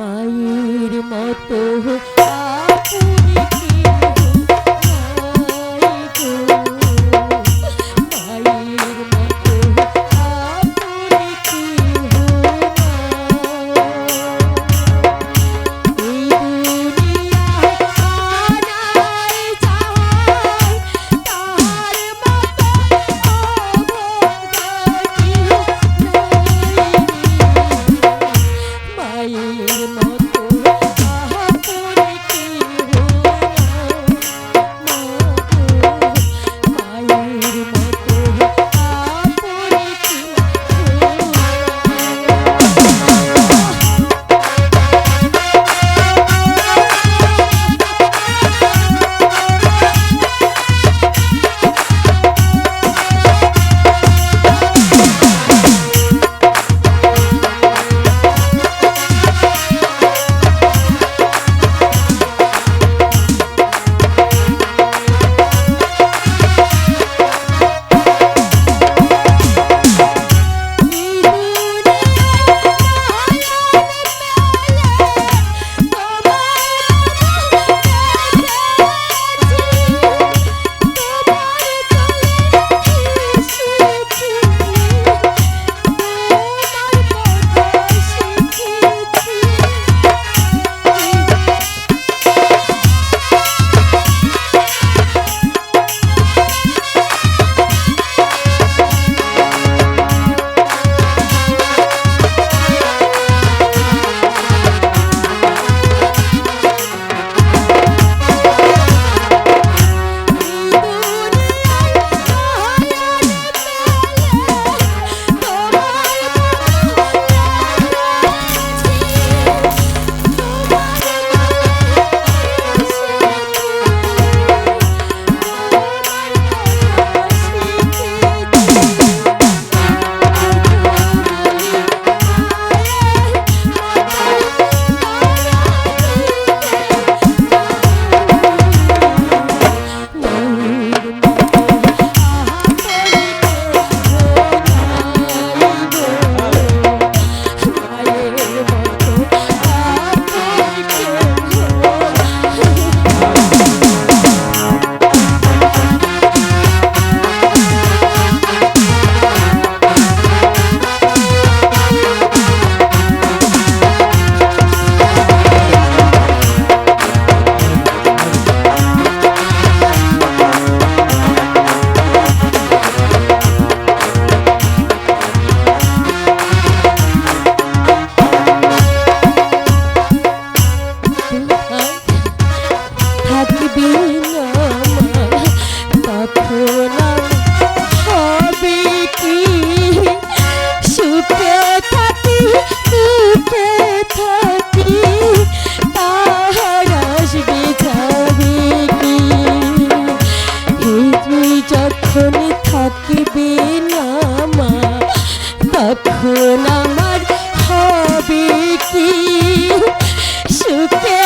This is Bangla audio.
মায়ের মতো। তখন আমার হবে কি সুখে